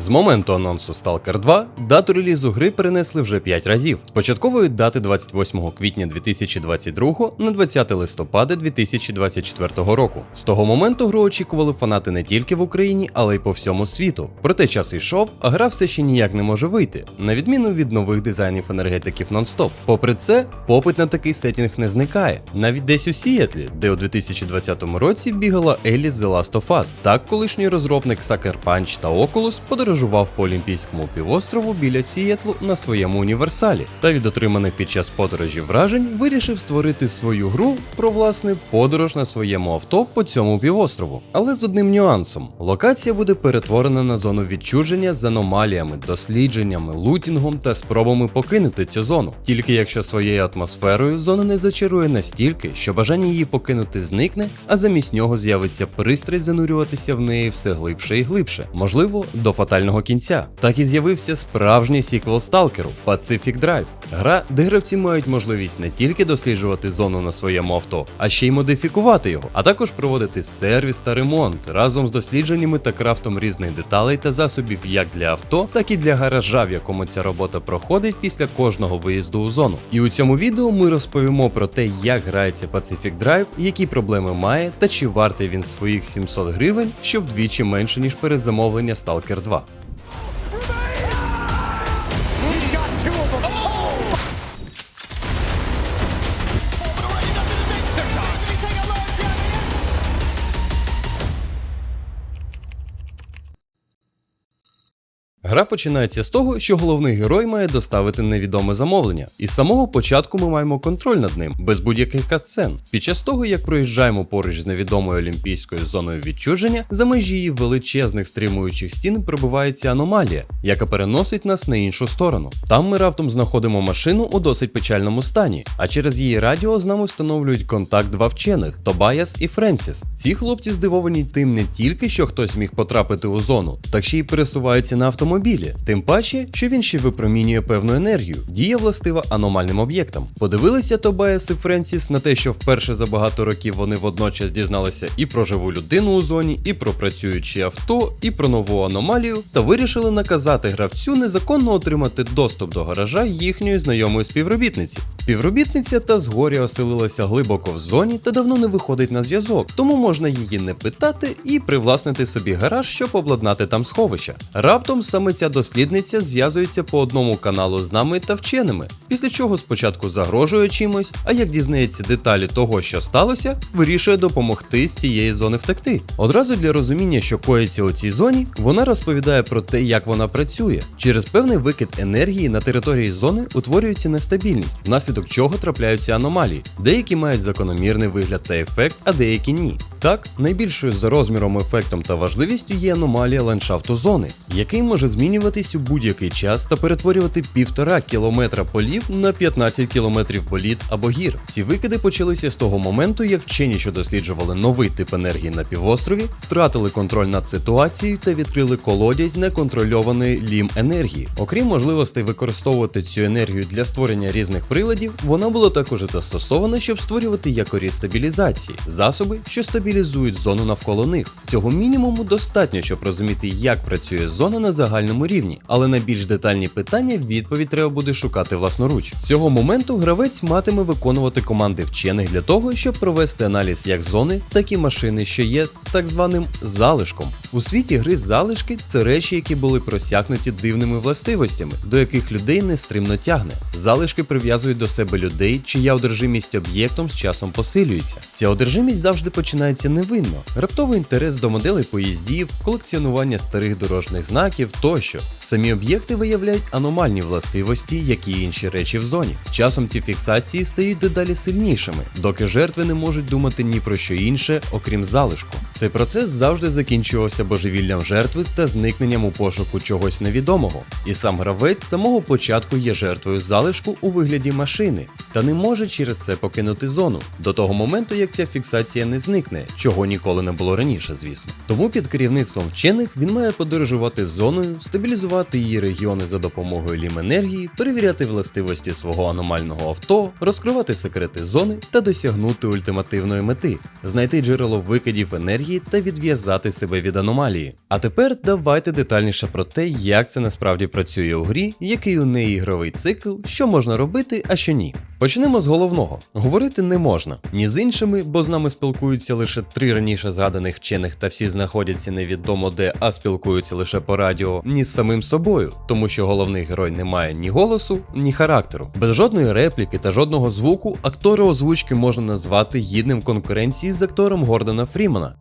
З моменту анонсу Stalker 2 дату релізу гри перенесли вже 5 разів. З початкової дати 28 квітня 2022 на 20 листопада 2024 року. З того моменту гру очікували фанати не тільки в Україні, але й по всьому світу. Проте час йшов, а гра все ще ніяк не може вийти, на відміну від нових дизайнів енергетиків нон-стоп. Попри це, попит на такий сетінг не зникає. Навіть десь у Сіетлі, де у 2020 році бігала Елі The Last of Us. Так, колишній розробник Sucker Punch та Oculus подорожував по Олімпійському півострову біля Сіетлу на своєму універсалі, та від отриманих під час подорожі вражень вирішив створити свою гру про власне подорож на своєму авто по цьому півострову. Але з одним нюансом: локація буде перетворена на зону відчуження з аномаліями, дослідженнями, лутінгом та спробами покинути цю зону. Тільки якщо своєю атмосферою зона не зачарує настільки, що бажання її покинути зникне, а замість нього з'явиться пристрасть занурюватися в неї все глибше і глибше, можливо, до фатального кінця. Так і з'явився справжній сіквел Сталкеру Pacific Drive. Гра, де гравці мають можливість не тільки досліджувати зону на своєму авто, а ще й модифікувати його, а також проводити сервіс та ремонт разом з дослідженнями та крафтом різних деталей та засобів як для авто, так і для гаража, в якому ця робота проходить після кожного виїзду у зону. І у цьому відео ми розповімо про те, як грається Pacific Drive, які проблеми має та чи вартий він своїх 700 гривень, що вдвічі менше ніж передзамовлення Stalker 2. Гра починається з того, що головний герой має доставити невідоме замовлення, і з самого початку ми маємо контроль над ним, без будь-яких катсцен. Під час того, як проїжджаємо поруч з невідомою олімпійською зоною відчуження, за межі її величезних стримуючих стін пробивається аномалія, яка переносить нас на іншу сторону. Там ми раптом знаходимо машину у досить печальному стані, а через її радіо з нами встановлюють контакт два вчених Тобаяс і Френсіс. Ці хлопці здивовані тим не тільки, що хтось міг потрапити у зону, так ще й пересуваються на автомобілі. Тим паче, що він ще випромінює певну енергію, дія властива аномальним об'єктам. Подивилися Тобаяс і Френсіс на те, що вперше за багато років вони водночас дізналися і про живу людину у зоні, і про працюючі авто, і про нову аномалію, та вирішили наказати гравцю незаконно отримати доступ до гаража їхньої знайомої співробітниці. Співробітниця та згоря оселилася глибоко в зоні та давно не виходить на зв'язок, тому можна її не питати і привласнити собі гараж, щоб обладнати там сховища. Раптом саме ця дослідниця зв'язується по одному каналу з нами та вченими, після чого спочатку загрожує чимось, а як дізнається деталі того, що сталося, вирішує допомогти з цієї зони втекти. Одразу для розуміння, що коїться у цій зоні, вона розповідає про те, як вона працює. Через певний викид енергії на території зони утворюється нестабільність, внаслідок чого трапляються аномалії. Деякі мають закономірний вигляд та ефект, а деякі ні. Так, найбільшою за розміром, ефектом та важливістю є аномалія ландшафту зони, який може змінюватись у будь-який час та перетворювати півтора кілометра полів на 15 кілометрів боліт або гір. Ці викиди почалися з того моменту, як вчені, що досліджували новий тип енергії на півострові, втратили контроль над ситуацією та відкрили колодязь неконтрольованої лім енергії. Окрім можливостей використовувати цю енергію для створення різних приладів, вона була також застосована, щоб створювати якорі стабілізації, засоби, що стабілізують зону навколо них. Цього мінімуму достатньо, щоб розуміти, як працює зона на загальному рівні, але на більш детальні питання відповідь треба буде шукати власноруч. З цього моменту гравець матиме виконувати команди вчених для того, щоб провести аналіз як зони, так і машини, що є так званим залишком. У світі гри залишки це речі, які були просякнуті дивними властивостями, до яких людей нестримно тягне. Залишки прив'язують до себе людей, чия одержимість об'єктом з часом посилюється. Ця одержимість завжди починається невинно. Раптовий інтерес до моделей поїздів, колекціонування старих дорожніх знаків тощо. Самі об'єкти виявляють аномальні властивості, як і інші речі в зоні. З часом ці фіксації стають дедалі сильнішими, доки жертви не можуть думати ні про що інше, окрім залишку. Цей процес завжди закінчувався божевіллям жертви та зникненням у пошуку чогось невідомого. І сам гравець з самого початку є жертвою залишку у вигляді машини, та не може через це покинути зону до того моменту, як ця фіксація не зникне, чого ніколи не було раніше, звісно. Тому під керівництвом вчених він має подорожувати зоною, стабілізувати її регіони за допомогою лім-енергії, перевіряти властивості свого аномального авто, розкривати секрети зони та досягнути ультимативної мети, знайти джерело викидів енергії та відв'язати себе від аномалії. Аномалії. А тепер давайте детальніше про те, як це насправді працює у грі, який у неї ігровий цикл, що можна робити, а що ні. Почнемо з головного: говорити не можна ні з іншими, бо з нами спілкуються лише три раніше згаданих вчених, та всі знаходяться невідомо де, а спілкуються лише по радіо, ні з самим собою, тому що головний герой не має ні голосу, ні характеру. Без жодної репліки та жодного звуку актора озвучки можна назвати гідним конкуренції з актором Гордона Фрімана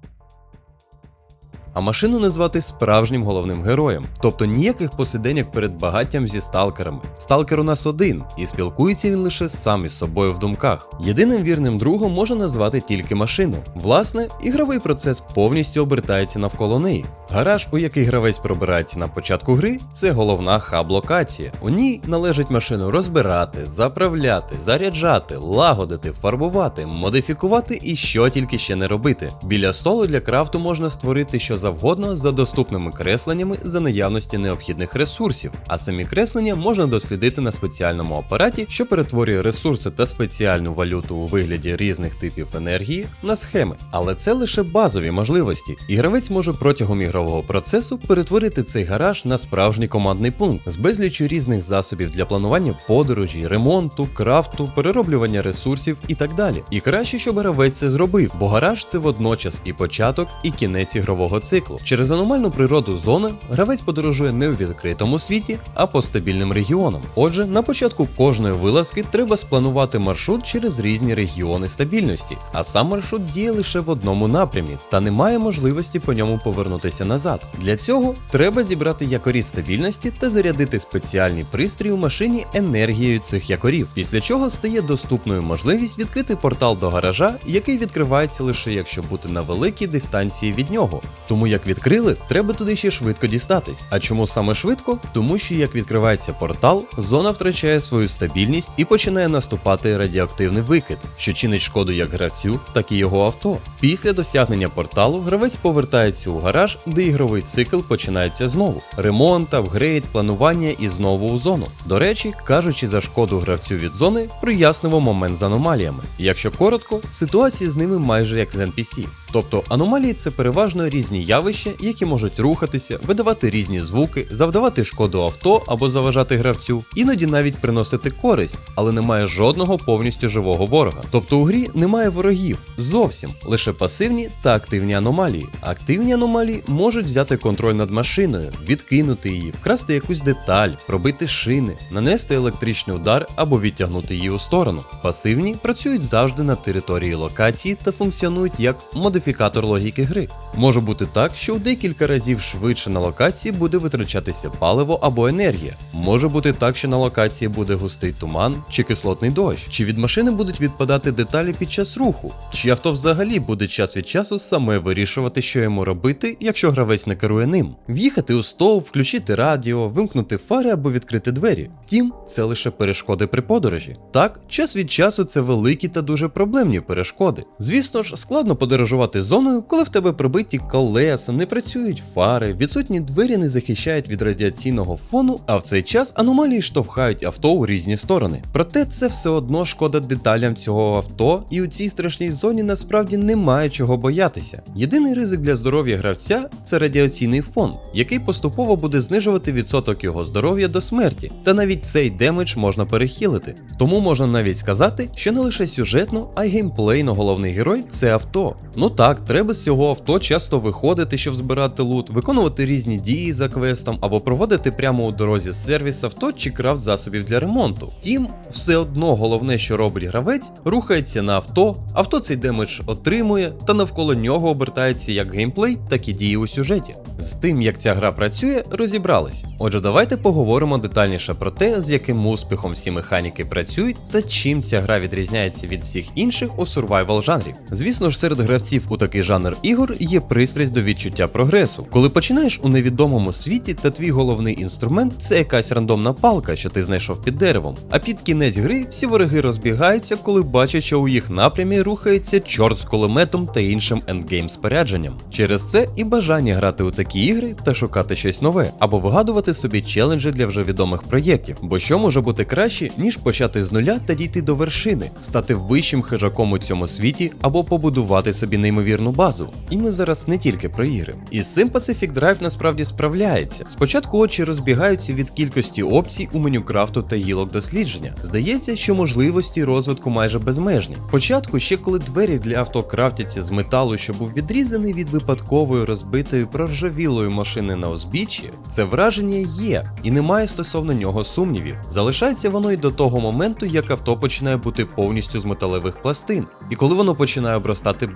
а машину назвати справжнім головним героєм. Тобто ніяких посиденьок перед багаттям зі сталкерами. Сталкер у нас один, і спілкується він лише сам із собою в думках. Єдиним вірним другом можна назвати тільки машину. Власне, ігровий процес повністю обертається навколо неї. Гараж, у який гравець пробирається на початку гри, це головна хаб-локація. У ній належить машину розбирати, заправляти, заряджати, лагодити, фарбувати, модифікувати і що тільки ще не робити. Біля столу для крафту можна створити що завгодно за доступними кресленнями за наявності необхідних ресурсів, а самі креслення можна дослідити на спеціальному апараті, що перетворює ресурси та спеціальну валюту у вигляді різних типів енергії на схеми. Але це лише базові можливості, і гравець може протягом ігрового процесу перетворити цей гараж на справжній командний пункт з безлічю різних засобів для планування подорожі, ремонту, крафту, перероблювання ресурсів і так далі. І краще, щоб гравець це зробив, бо гараж це водночас і початок, і кінець ігрового циклу. Через аномальну природу зони гравець подорожує не у відкритому світі, а по стабільним регіонам. Отже, на початку кожної вилазки треба спланувати маршрут через різні регіони стабільності, а сам маршрут діє лише в одному напрямі та немає можливості по ньому повернутися назад. Для цього треба зібрати якорі стабільності та зарядити спеціальний пристрій у машині енергією цих якорів, після чого стає доступною можливість відкрити портал до гаража, який відкривається лише якщо бути на великій дистанції від нього. Тому як відкрили, треба туди ще швидко дістатись. А чому саме швидко? Тому що як відкривається портал, зона втрачає свою стабільність і починає наступати радіоактивний викид, що чинить шкоду як гравцю, так і його авто. Після досягнення порталу гравець повертається у гараж, де ігровий цикл починається знову: ремонт, апгрейд, планування і знову у зону. До речі, кажучи за шкоду гравцю від зони, прояснимо момент з аномаліями. Якщо коротко, ситуація з ними майже як з NPC. Тобто аномалії це переважно різні явища, які можуть рухатися, видавати різні звуки, завдавати шкоду авто або заважати гравцю, іноді навіть приносити користь, але немає жодного повністю живого ворога. Тобто у грі немає ворогів зовсім, лише пасивні та активні аномалії. Активні аномалії можуть взяти контроль над машиною, відкинути її, вкрасти якусь деталь, пробити шини, нанести електричний удар або відтягнути її у сторону. Пасивні працюють завжди на території локації та функціонують як модифікатор логіки гри. Може бути так, що у декілька разів швидше на локації буде витрачатися паливо або енергія. Може бути так, що на локації буде густий туман чи кислотний дощ, чи від машини будуть відпадати деталі під час руху, чи авто взагалі буде час від часу саме вирішувати, що йому робити, якщо гравець не керує ним. В'їхати у стовп, включити радіо, вимкнути фари або відкрити двері. Втім, це лише перешкоди при подорожі. Так, час від часу це великі та дуже проблемні перешкоди. Звісно ж, складно подорожувати зоною, коли в тебе прибиті колеса, не працюють фари, відсутні двері не захищають від радіаційного фону, а в цей час аномалії штовхають авто у різні сторони. Проте це все одно шкода деталям цього авто, і у цій страшній зоні насправді немає чого боятися. Єдиний ризик для здоров'я гравця це радіаційний фон, який поступово буде знижувати відсоток його здоров'я до смерті, та навіть цей демедж можна перехилити. Тому можна навіть сказати, що не лише сюжетно, а й геймплейно головний герой це авто. Ну так, треба з цього авто часто виходити, щоб збирати лут, виконувати різні дії за квестом або проводити прямо у дорозі сервіс авто чи крафт засобів для ремонту. Втім, все одно головне, що робить гравець, рухається на авто, авто цей демедж отримує, та навколо нього обертається як геймплей, так і дії у сюжеті. З тим, як ця гра працює, розібрались. Отже, давайте поговоримо детальніше про те, з яким успіхом всі механіки працюють та чим ця гра відрізняється від всіх інших у сурвайвал жанрі. Звісно ж, серед гравців у такий жанр ігор є пристрасть до відчуття прогресу. Коли починаєш у невідомому світі, та твій головний інструмент це якась рандомна палка, що ти знайшов під деревом. А під кінець гри всі вороги розбігаються, коли бачать, що у їх напрямі рухається чорт з кулеметом та іншим ендгейм спорядженням. Через це і бажання грати у такі ігри та шукати щось нове, або вигадувати собі челенджі для вже відомих проєктів. Бо що може бути краще, ніж почати з нуля та дійти до вершини, стати вищим хижаком у цьому світі або побудувати собі неймовірний неймовірну базу. І ми зараз не тільки про ігри. І з цим Pacific Drive насправді справляється. Спочатку очі розбігаються від кількості опцій у меню крафту та гілок дослідження. Здається, що можливості розвитку майже безмежні. Спочатку, ще коли двері для авто крафтяться з металу, що був відрізаний від випадкової розбитої проржавілої машини на узбіччі, це враження є, і немає стосовно нього сумнівів. Залишається воно й до того моменту, як авто починає бути повністю з металевих пластин, і коли воно починає обростати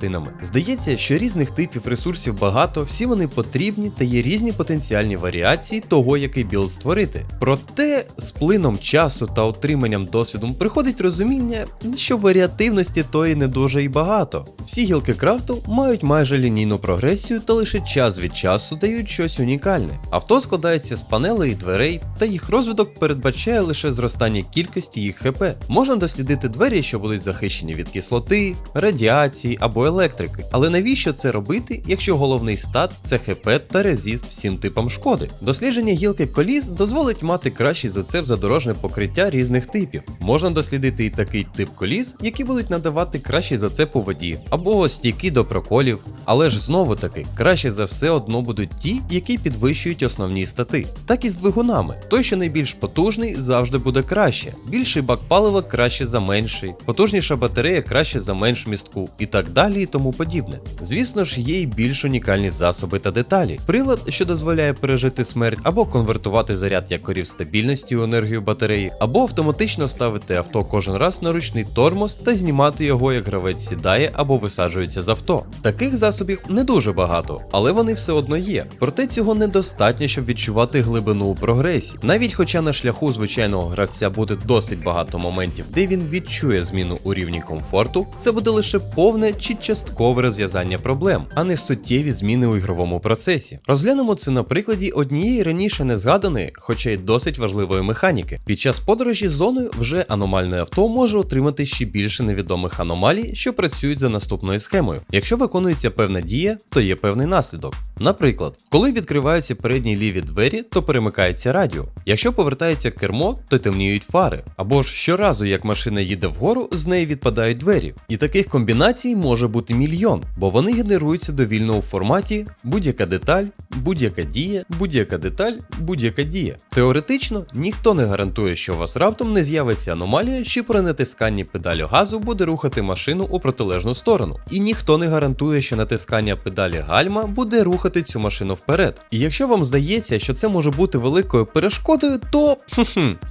бронепластинами. Здається, що різних типів ресурсів багато, всі вони потрібні та є різні потенціальні варіації того, який білд створити. Проте з плином часу та отриманням досвіду приходить розуміння, що варіативності тої не дуже і багато. Всі гілки крафту мають майже лінійну прогресію та лише час від часу дають щось унікальне. Авто складається з панелей і дверей, та їх розвиток передбачає лише зростання кількості їх ХП. Можна дослідити двері, що будуть захищені від кислоти, радіації або електрики. Але навіщо це робити, якщо головний стат це ХП та резист всім типам шкоди? Дослідження гілки коліс дозволить мати кращий зацеп за дорожне покриття різних типів. Можна дослідити і такий тип коліс, які будуть надавати кращий зацеп у воді, або стійкі до проколів. Але ж знову таки, краще за все одно будуть ті, які підвищують основні стати. Так і з двигунами. Той, що найбільш потужний, завжди буде краще. Більший бак палива краще за менший, потужніша батарея краще за менш містку і так далі і тому подібне. Звісно ж, є й більш унікальні засоби та деталі. Прилад, що дозволяє пережити смерть, або конвертувати заряд якорів стабільності у енергію батареї, або автоматично ставити авто кожен раз на ручний тормоз та знімати його, як гравець сідає або висаджується з авто. Таких засобів не дуже багато, але вони все одно є. Проте цього недостатньо, щоб відчувати глибину у прогресі. Навіть хоча на шляху звичайного гравця буде досить багато моментів, де він відчує зміну у рівні комфорту, це буде лише повне чи часткове розв'язання проблем, а не суттєві зміни у ігровому процесі. Розглянемо це на прикладі однієї раніше не згаданої, хоча й досить важливої механіки. Під час подорожі зоною вже аномальне авто може отримати ще більше невідомих аномалій, що працюють за наступною схемою. Якщо виконується певна дія, то є певний наслідок. Наприклад, коли відкриваються передні ліві двері, то перемикається радіо. Якщо повертається кермо, то темніють фари. Або ж щоразу, як машина їде вгору, з неї відпадають двері. І таких комбінацій може бути мільйон, бо вони генеруються довільно у форматі будь-яка деталь, будь-яка дія, будь-яка деталь, будь-яка дія. Теоретично ніхто не гарантує, що у вас раптом не з'явиться аномалія, що при натисканні педалі газу буде рухати машину у протилежну сторону. І ніхто не гарантує, що натискання педалі гальма буде рухати цю машину вперед. І якщо вам здається, що це може бути великою перешкодою, то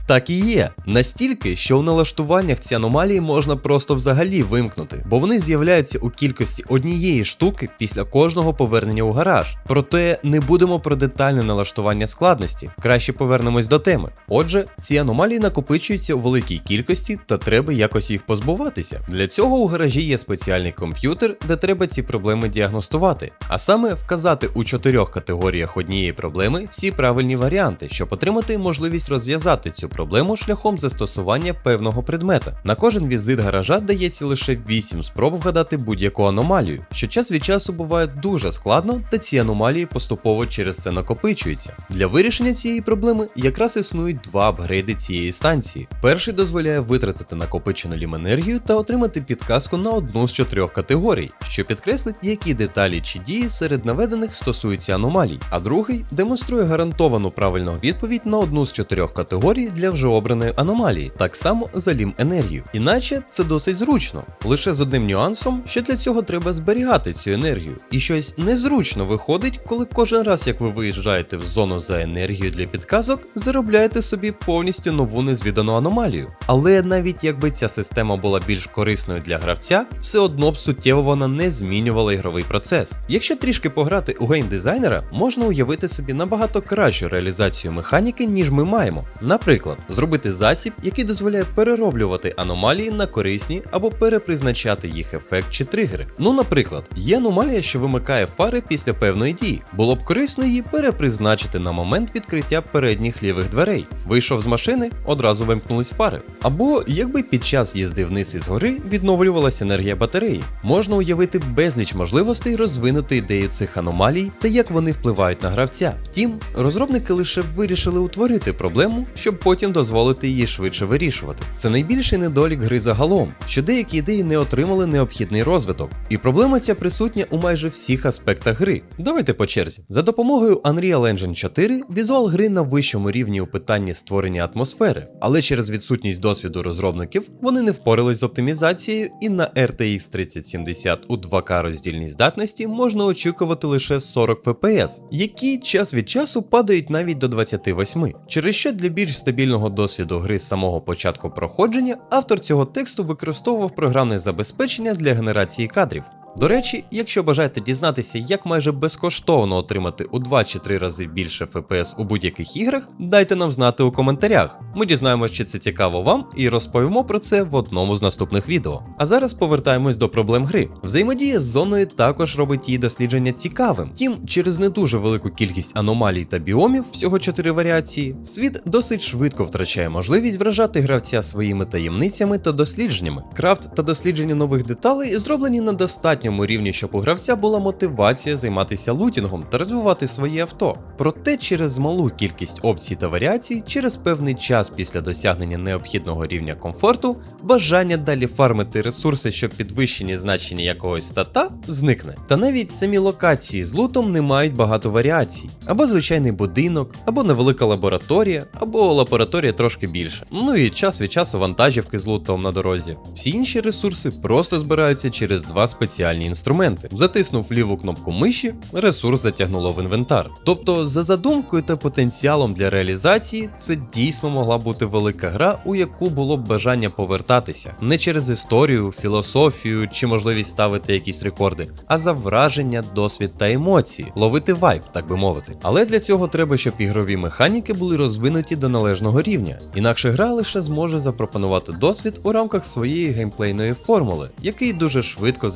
так і є. Настільки, що у налаштуваннях ці аномалії можна просто взагалі вимкнути, бо вони з'являються у кількості однієї штуки після кожного повернення у гараж. Проте не будемо про детальне налаштування складності, краще повернемось до теми. Отже, ці аномалії накопичуються у великій кількості та треба якось їх позбуватися. Для цього у гаражі є спеціальний комп'ютер, де треба ці проблеми діагностувати, а саме вказати у чотирьох категоріях однієї проблеми всі правильні варіанти, щоб отримати можливість розв'язати цю проблему шляхом застосування певного предмета. На кожен візит гаража дається лише 8 спроб вгадати будь-яку аномалію, що час від часу буває дуже складно, та ці аномалії поступово через це накопичуються. Для вирішення цієї проблеми якраз існують два апгрейди цієї станції. Перший дозволяє витратити накопичену лім енергію та отримати підказку на одну з чотирьох категорій, що підкреслить, які деталі чи дії серед наведених стосуються аномалій, а другий демонструє гарантовану правильну відповідь на одну з чотирьох категорій для вже обраної аномалії, так само за лім енергію. Іначе це досить зручно, лише з одним нюансом, що для цього треба зберігати цю енергію. І щось незручно виходить, коли кожен раз, як ви виїжджаєте в зону за енергію для підказок, заробляєте собі повністю нову незвідану аномалію. Але навіть якби ця система була більш корисною для гравця, все одно б суттєво вона не змінювала ігровий процес. Якщо трішки пограти у геймдизайнера, можна уявити собі набагато кращу реалізацію механіки, ніж ми маємо. Наприклад, зробити засіб, який дозволяє перероблювати аномалії на корисні або перепризначати їх ефект чи тригери. Ну, наприклад, є аномалія, що вимикає фари після певної дії. Було б корисно її перепризначити на момент відкриття передніх лівих дверей. Вийшов з машини, одразу вимкнулись фари. Або якби під час їзди вниз із гори відновлювалася енергія батареї. Можна уявити безліч можливостей розвинути ідею цих аномалій та як вони впливають на гравця. Втім, розробники лише вирішили утворити проблему, щоб потім дозволити її швидше вирішувати. Це найбільший недолік гри загалом, що деякі ідеї не отримали необхідний розвиток. І проблема ця присутня у майже всіх аспектах гри. Давайте по черзі. За допомогою Unreal Engine 4 візуал гри на вищому рівні у питанні створення атмосфери, але через відсутність досвіду розробників вони не впорались з оптимізацією, і на RTX 3070 у 2К роздільній здатності можна очікувати лише 40 FPS, які час від часу падають навіть до 28, через що для більш стабільного досвіду гри з самого початку проходження автор цього тексту використовував програмне забезпечення для генерації кадрів. До речі, якщо бажаєте дізнатися, як майже безкоштовно отримати у 2 чи 3 рази більше FPS у будь-яких іграх, дайте нам знати у коментарях. Ми дізнаємося, чи це цікаво вам, і розповімо про це в одному з наступних відео. А зараз повертаємось до проблем гри. Взаємодія з зоною також робить її дослідження цікавим. Втім, через не дуже велику кількість аномалій та біомів, всього 4 варіації, світ досить швидко втрачає можливість вражати гравця своїми таємницями та дослідженнями. Крафт та дослідження нових деталей зроблені на достатньому рівні, щоб у гравця була мотивація займатися лутінгом та розвивати свої авто. Проте через малу кількість опцій та варіацій, через певний час після досягнення необхідного рівня комфорту, бажання далі фармити ресурси, щоб підвищені значення якогось стата, зникне. Та навіть самі локації з лутом не мають багато варіацій, або звичайний будинок, або невелика лабораторія, або лабораторія трошки більше. Ну і час від часу вантажівки з лутом на дорозі. Всі інші ресурси просто збираються через два спеціальні інструменти. Затиснув ліву кнопку миші, ресурс затягнуло в інвентар. Тобто, за задумкою та потенціалом для реалізації, це дійсно могла бути велика гра, у яку було б бажання повертатися не через історію, філософію чи можливість ставити якісь рекорди, а за враження, досвід та емоції, ловити вайб, так би мовити. Але для цього треба, щоб ігрові механіки були розвинуті до належного рівня. Інакше гра лише зможе запропонувати досвід у рамках своєї геймплейної формули, який дуже швидко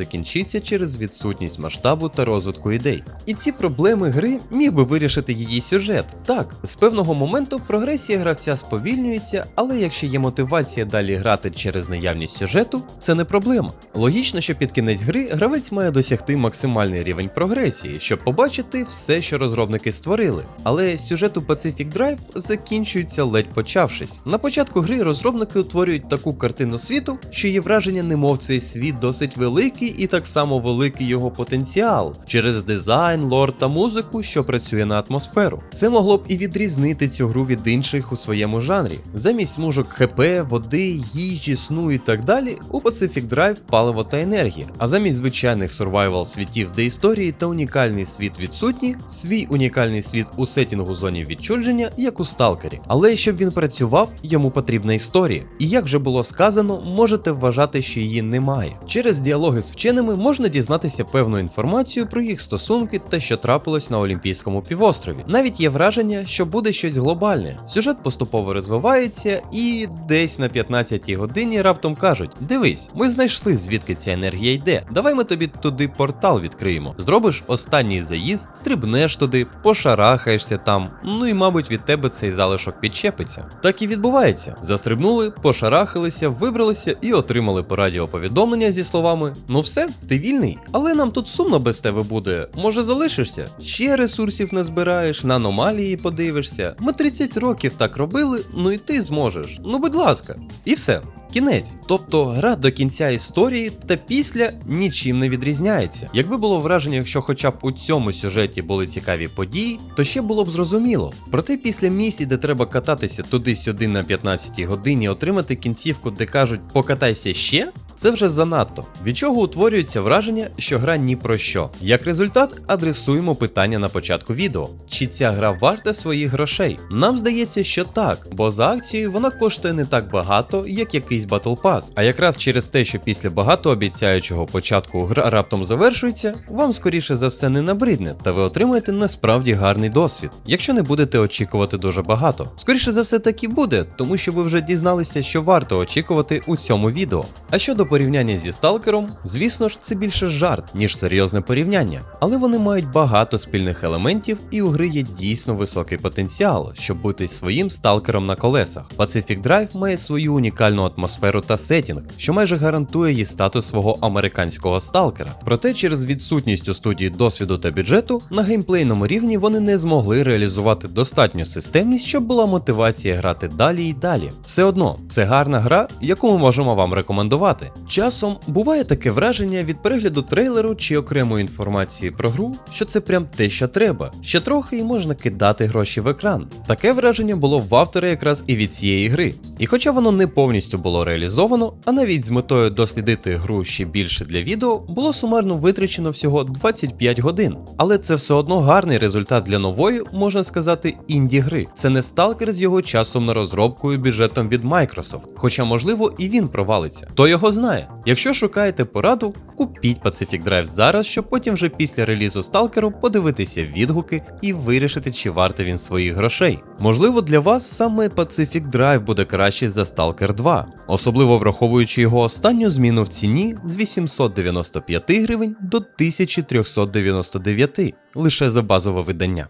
закінчиться через відсутність масштабу та розвитку ідей. І ці проблеми гри міг би вирішити її сюжет. Так, з певного моменту прогресія гравця сповільнюється, але якщо є мотивація далі грати через наявність сюжету, це не проблема. Логічно, що під кінець гри гравець має досягти максимальний рівень прогресії, щоб побачити все, що розробники створили. Але сюжет у Pacific Drive закінчується ледь почавшись. На початку гри розробники утворюють таку картину світу, що є враження, немов цей світ досить великий і так великий його потенціал через дизайн, лор та музику, що працює на атмосферу. Це могло б і відрізнити цю гру від інших у своєму жанрі. Замість смужок ХП, води, їжі, сну і так далі, у Pacific Drive паливо та енергія. А замість звичайних сурвайвал світів, де історії та унікальний світ відсутні, свій унікальний світ у сетінгу зоні відчудження, як у сталкері. Але щоб він працював, йому потрібна історія. І як вже було сказано, можете вважати, що її немає. Через діалоги з вченими можна дізнатися певну інформацію про їх стосунки та що трапилось на Олімпійському півострові. Навіть є враження, що буде щось глобальне. Сюжет поступово розвивається, і десь на 15-й годині раптом кажуть: дивись, ми знайшли звідки ця енергія йде. Давай ми тобі туди портал відкриємо. Зробиш останній заїзд, стрибнеш туди, пошарахаєшся там. Ну і мабуть від тебе цей залишок відчепиться. Так і відбувається. Застрибнули, пошарахалися, вибралися і отримали по радіо повідомлення зі словами: Ну все, ти вільний, але нам тут сумно без тебе буде. Може залишишся? Ще ресурсів не збираєш, на аномалії подивишся. Ми 30 років так робили, ну і ти зможеш. Ну будь ласка, і все. Кінець. Тобто гра до кінця історії та після нічим не відрізняється. Якби було враження, що хоча б у цьому сюжеті були цікаві події, то ще було б зрозуміло. Проте після місії, де треба кататися туди-сюди на 15 годині, отримати кінцівку, де кажуть покатайся ще. Це вже занадто, від чого утворюється враження, що гра ні про що. Як результат, адресуємо питання на початку відео: чи ця гра варта своїх грошей? Нам здається, що так, бо за акцією вона коштує не так багато, як якийсь Battle Pass. А якраз через те, що після багатообіцяючого початку гра раптом завершується, вам скоріше за все не набридне, та ви отримаєте насправді гарний досвід, якщо не будете очікувати дуже багато. Скоріше за все так і буде, тому що ви вже дізналися, що варто очікувати у цьому відео. А щодо порівняння зі сталкером, звісно ж, це більше жарт, ніж серйозне порівняння, але вони мають багато спільних елементів, і у гри є дійсно високий потенціал, щоб бути своїм сталкером на колесах. Pacific Drive має свою унікальну атмосферу та сетінг, що майже гарантує їй статус свого американського сталкера. Проте через відсутність у студії досвіду та бюджету на геймплейному рівні вони не змогли реалізувати достатню системність, щоб була мотивація грати далі і далі. Все одно, це гарна гра, яку ми можемо вам рекомендувати. Часом буває таке враження від перегляду трейлеру чи окремої інформації про гру, що це прям те, що треба. Ще трохи і можна кидати гроші в екран. Таке враження було в автора якраз і від цієї гри. І хоча воно не повністю було реалізовано, а навіть з метою дослідити гру ще більше для відео, було сумарно витрачено всього 25 годин. Але це все одно гарний результат для нової, можна сказати, інді гри. Це не сталкер з його часом на розробку і бюджетом від Microsoft, хоча можливо і він провалиться. Хто його знає? Якщо шукаєте пораду, купіть Pacific Drive зараз, щоб потім вже після релізу сталкеру подивитися відгуки і вирішити, чи вартий він своїх грошей. Можливо, для вас саме Pacific Drive буде кращий за Stalker 2, особливо враховуючи його останню зміну в ціні з 895 гривень до 1399 лише за базове видання.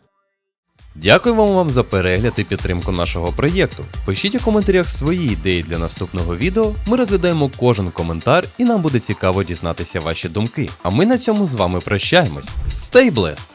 Дякуємо вам за перегляд і підтримку нашого проєкту. Пишіть у коментарях свої ідеї для наступного відео. Ми розглядаємо кожен коментар і нам буде цікаво дізнатися ваші думки. А ми на цьому з вами прощаємось. Stay blessed!